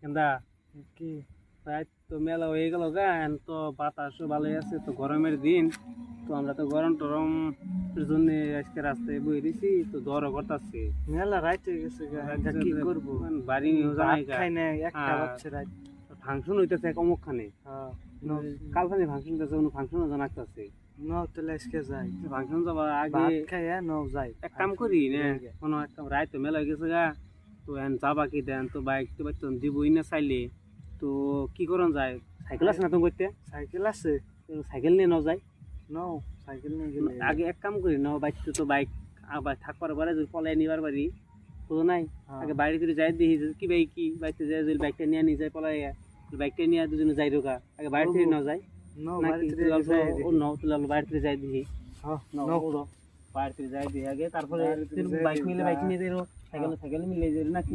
কেন্দা কি রাত তো মেলা হয়ে গেল গা এখন তো বাতাসও ভালোই আছে তো গরমের দিন তো আমরা তো গরম টরম জন্য আজকে রাস্তায় বই দিছি তো দরও করতেছি। মেলা রাইত হয়ে গেছে গা কি করব? বাড়ি ভাত জানাই গা। খাই না একটা। বাচ্চা রাইত ফাংশন হইতেছে অমুকখানে। হ্যাঁ কালখানে ফাংশন হইতেছে কোনো ফাংশনও জানাইতেছে। ন তাহলে আজকে যাই। ফাংশন যাবার আগে ভাত খাই ন যাই। এক কাম করি না? কোনো একটা রাত তো মেলা হয়ে গেছে গা। তো এখন যাবা কি দেন তো বাইক তো বাইক তো দিবই না চাইলে। তো কি করন যায়? সাইকেল আছে না তো করতে সাইকেল আছে। সাইকেল নিয়ে নাও যায়। ন সাইকেল নিয়ে গেলে। আগে এক কাম করি না বাইক তো বাইক আবার থাকবার পরে যদি পলাই নিবার পারি তো নাই? হ্যাঁ। আগে বাইরে যদি যাই দেখি কি বাইক কি বাইকটা যাই যদি বাইকটা নিয়ে নিয়ে যায় পলাই বাইকটা নিয়ে দুজনে যাই রোকা আগে বাইরে থেকে নাও যায়। ন বাইরে থেকে যাই দেখি। হ্যাঁ ন বাইরে থেকে যাই দেখি আগে তারপরে বাইক মিলে বাইক হ্যাঁ। নিয়ে যাই সাইকেল সাইকেল মিলে যাই নাকি?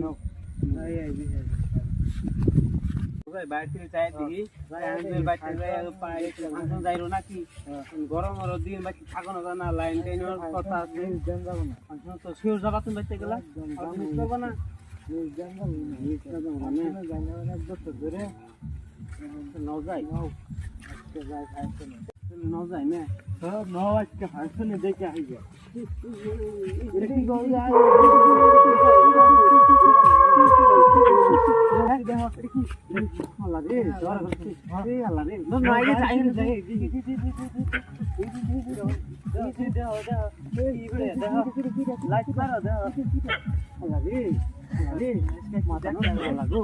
নাকি গরম দিন বাইক থাকানো যায় না লাইন টাইনের কথা আছে। ফাংশন তো শিওর যাবা তুমি বাইতে গেলা? না। না? যাব না খাইতে না যাই না হ্যাঁ আজকে ফাংশনে দেখে আই হ্যাঁ যায় লাগা